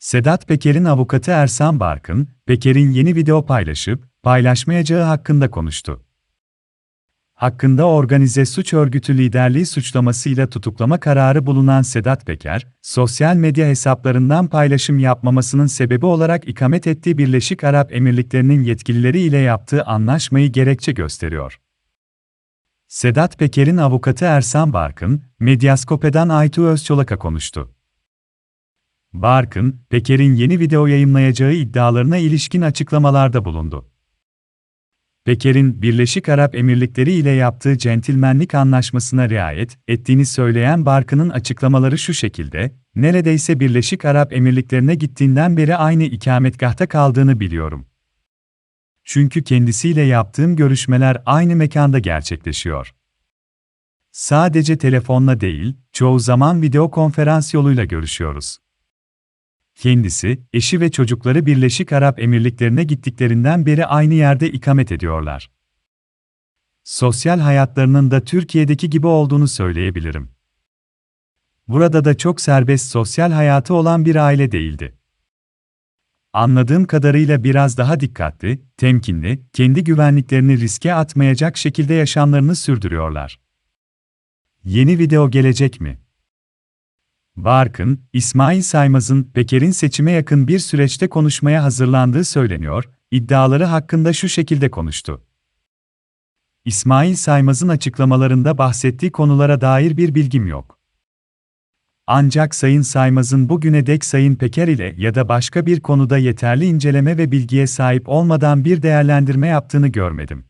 Sedat Peker'in avukatı Ersan Barkın, Peker'in yeni video paylaşıp, paylaşmayacağı hakkında konuştu. Hakkında organize suç örgütü liderliği suçlamasıyla tutuklama kararı bulunan Sedat Peker, sosyal medya hesaplarından paylaşım yapmamasının sebebi olarak ikamet ettiği Birleşik Arap Emirlikleri'nin yetkilileri ile yaptığı anlaşmayı gerekçe gösteriyor. Sedat Peker'in avukatı Ersan Barkın, Medyaskop'dan Aytu Özçolak'a konuştu. Barkın, Peker'in yeni video yayınlayacağı iddialarına ilişkin açıklamalarda bulundu. Peker'in Birleşik Arap Emirlikleri ile yaptığı centilmenlik anlaşmasına riayet ettiğini söyleyen Barkın'ın açıklamaları şu şekilde, neredeyse Birleşik Arap Emirlikleri'ne gittiğinden beri aynı ikametgahta kaldığını biliyorum. Çünkü kendisiyle yaptığım görüşmeler aynı mekanda gerçekleşiyor. Sadece telefonla değil, çoğu zaman video konferans yoluyla görüşüyoruz. Kendisi, eşi ve çocukları Birleşik Arap Emirlikleri'ne gittiklerinden beri aynı yerde ikamet ediyorlar. Sosyal hayatlarının da Türkiye'deki gibi olduğunu söyleyebilirim. Burada da çok serbest sosyal hayatı olan bir aile değildi. Anladığım kadarıyla biraz daha dikkatli, temkinli, kendi güvenliklerini riske atmayacak şekilde yaşamlarını sürdürüyorlar. Yeni video gelecek mi? Barkın, İsmail Saymaz'ın Peker'in seçime yakın bir süreçte konuşmaya hazırlandığı söyleniyor, iddiaları hakkında şu şekilde konuştu. İsmail Saymaz'ın açıklamalarında bahsettiği konulara dair bir bilgim yok. Ancak Sayın Saymaz'ın bugüne dek Sayın Peker ile ya da başka bir konuda yeterli inceleme ve bilgiye sahip olmadan bir değerlendirme yaptığını görmedim.